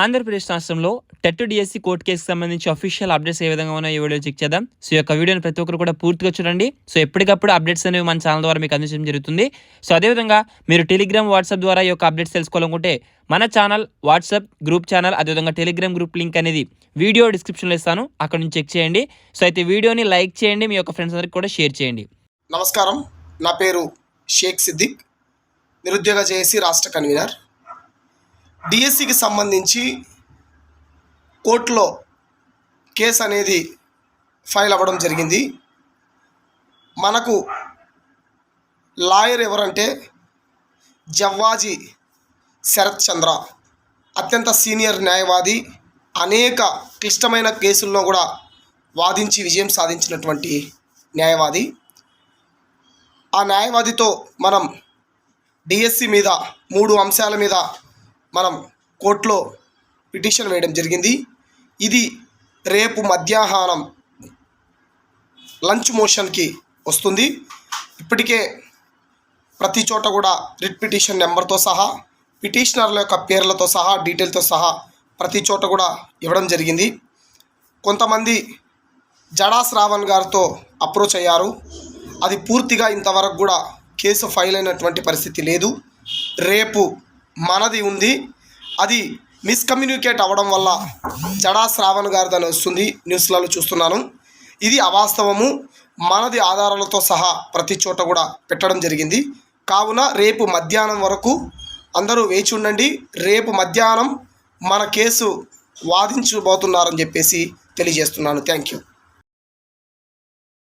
ఆంధ్రప్రదేశ్ రాష్ట్రంలో TET DSC court కేసుకి సంబంధించి అఫీషియల్ అప్డేట్స్ ఏ విధంగా ఉన్నాయో ఈ వీడియో చెక్ చేద్దాం. సో ఈ యొక్క వీడియోని ప్రతి ఒక్కరు కూడా పూర్తిగా చూడండి. సో ఎప్పటికప్పుడు అప్డేట్స్ అనేవి మన ఛానల్ ద్వారా మీకు అందించడం జరుగుతుంది. సో అదేవిధంగా మీరు టెలిగ్రామ్ వాట్సాప్ ద్వారా ఈ యొక్క అప్డేట్స్ తెలుసుకోవాలనుకుంటే మన ఛానల్ వాట్సాప్ గ్రూప్ ఛానల్ అదేవిధంగా టెలిగ్రామ్ గ్రూప్ లింక్ అనేది వీడియో డిస్క్రిప్షన్లో ఇస్తాను. అక్కడ నుంచి చెక్ చేయండి. సో అయితే వీడియోని లైక్ చేయండి. మీ యొక్క ఫ్రెండ్స్ అందరికి కూడా షేర్ చేయండి. నమస్కారం. నా పేరు షేక్ సిద్దిక్. నిరుద్యోగ జేఏసీ రాష్ట్ర కన్వీనర్. డిఎస్సికి సంబంధించి కోర్టులో కేసు అనేది ఫైల్ అవ్వడం జరిగింది. మనకు లాయర్ ఎవరంటే జవ్వాజీ శరత్ చంద్ర. అత్యంత సీనియర్ న్యాయవాది అనేక క్లిష్టమైన కేసుల్లో కూడా వాదించి విజయం సాధించినటువంటి న్యాయవాది. ఆ న్యాయవాదితో మనం డిఎస్సి మీద మూడు అంశాల మీద మనం కోర్టులో పిటిషన్ వేయడం జరిగింది. ఇది రేపు మధ్యాహ్నం లంచ్ మోషన్కి వస్తుంది. ఇప్పటికే ప్రతి చోట కూడా రిట్ పిటిషన్ నెంబర్తో సహా పిటిషనర్ల యొక్క పేర్లతో సహా డీటెయిల్తో సహా ప్రతి చోట కూడా ఇవ్వడం జరిగింది. కొంతమంది జడా శ్రావణ్ గారితో అప్రోచ్ అయ్యారు. అది పూర్తిగా ఇంతవరకు కూడా కేసు ఫైల్ అయినటువంటి పరిస్థితి లేదు. రేపు మనది ఉంది. అది మిస్కమ్యూనికేట్ అవ్వడం వల్ల జడా శ్రావణ్ గారిదని వస్తుంది న్యూస్లలో చూస్తున్నాను. ఇది అవాస్తవము. మనది ఆధారాలతో సహా ప్రతి చోట కూడా పెట్టడం జరిగింది. కావున రేపు మధ్యాహ్నం వరకు అందరూ వేచి ఉండండి. రేపు మధ్యాహ్నం మన కేసు వాదించబోతున్నారని చెప్పేసి తెలియజేస్తున్నాను. Thank you